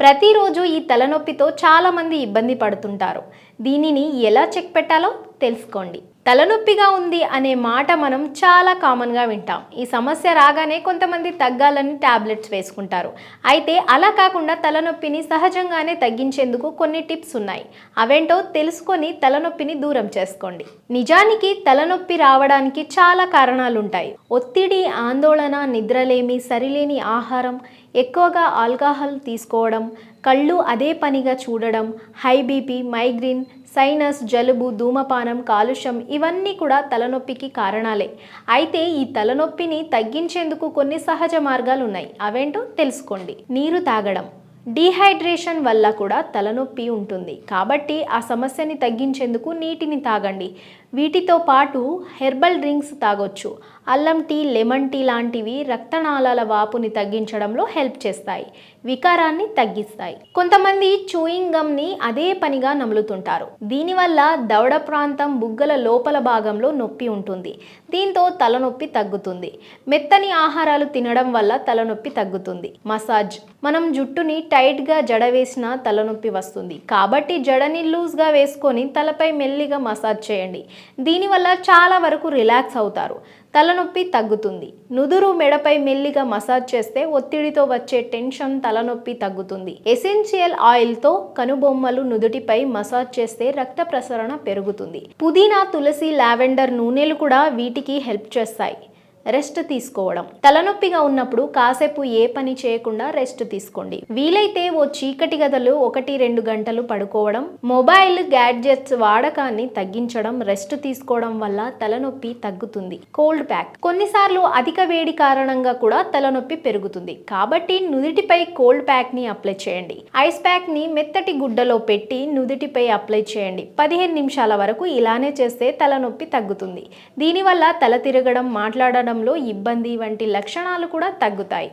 ప్రతిరోజు ఈ తలనొప్పితో చాలామంది ఇబ్బంది పడుతుంటారు. దీనిని ఎలా చెక్ పెట్టాలో తెలుసుకోండి. తలనొప్పిగా ఉంది అనే మాట మనం చాలా కామన్గా వింటాం. ఈ సమస్య రాగానే కొంతమంది తగ్గాలని టాబ్లెట్స్ వేసుకుంటారు. అయితే అలా కాకుండా తలనొప్పిని సహజంగానే తగ్గించేందుకు కొన్ని టిప్స్ ఉన్నాయి. అవేంటో తెలుసుకొని తలనొప్పిని దూరం చేసుకోండి. నిజానికి తలనొప్పి రావడానికి చాలా కారణాలుంటాయి. ఒత్తిడి ఆందోళన నిద్రలేమి సరిలేని ఆహారం ఎక్కువగా ఆల్కహాల్ తీసుకోవడం కళ్ళు అదే పనిగా చూడడం హై బీపీ మైగ్రేన్ సైనస్ జలుబు ధూమపానం కాలుష్యం ఇవన్నీ కూడా తలనొప్పికి కారణాలే. అయితే ఈ తలనొప్పిని తగ్గించేందుకు కొన్ని సహజ మార్గాలు ఉన్నాయి. అవేంటో తెలుసుకోండి. నీరు తాగడం. డీహైడ్రేషన్ వల్ల కూడా తలనొప్పి ఉంటుంది. కాబట్టి ఆ సమస్యని తగ్గించేందుకు నీటిని తాగండి. వీటితో పాటు హెర్బల్ డ్రింక్స్ తాగొచ్చు. అల్లం టీ లెమన్ టీ లాంటివి రక్తనాళాల వాపుని తగ్గించడంలో హెల్ప్ చేస్తాయి. వికారాన్ని తగ్గిస్తాయి. కొంతమంది చూయింగ్ గమ్ని అదే పనిగా నములుతుంటారు. దీనివల్ల దవడ ప్రాంతం బుగ్గల లోపల భాగంలో నొప్పి ఉంటుంది. దీంతో తలనొప్పి తగ్గుతుంది. మెత్తని ఆహారాలు తినడం వల్ల తలనొప్పి తగ్గుతుంది. మసాజ్. మనం జుట్టుని టైట్గా జడ వేసినా తలనొప్పి వస్తుంది. కాబట్టి జడని లూజ్గా వేసుకొని తలపై మెల్లిగా మసాజ్ చేయండి. దీనివల్ల చాలా వరకు రిలాక్స్ అవుతారు. తలనొప్పి తగ్గుతుంది. నుదురు మెడపై మెల్లిగా మసాజ్ చేస్తే ఒత్తిడితో వచ్చే టెన్షన్ తలనొప్పి తగ్గుతుంది. ఎసెన్షియల్ ఆయిల్తో కనుబొమ్మలు నుదుటిపై మసాజ్ చేస్తే రక్త ప్రసరణ పెరుగుతుంది. పుదీనా తులసి లావెండర్ నూనెలు కూడా వీటికి హెల్ప్ చేస్తాయి. రెస్ట్ తీసుకోవడం. తలనొప్పిగా ఉన్నప్పుడు కాసేపు ఏ పని చేయకుండా రెస్ట్ తీసుకోండి. వీలైతే ఓ చీకటి గదలు ఒకటి రెండు గంటలు పడుకోవడం మొబైల్ గ్యాడ్జెట్స్ వాడకాన్ని తగ్గించడం రెస్ట్ తీసుకోవడం వల్ల తలనొప్పి తగ్గుతుంది. Cold pack. కొన్నిసార్లు అధిక వేడి కారణంగా కూడా తలనొప్పి పెరుగుతుంది. కాబట్టి నుదిటిపై కోల్డ్ ప్యాక్ని అప్లై చేయండి. ఐస్ ప్యాక్ని మెత్తటి గుడ్డలో పెట్టి నుదిటిపై అప్లై చేయండి. పదిహేను నిమిషాల వరకు ఇలానే చేస్తే తలనొప్పి తగ్గుతుంది. దీనివల్ల తల తిరగడం మాట్లాడడం మాట్లాడడంలో ఇబ్బంది వంటి లక్షణాలు కూడా తగ్గుతాయి.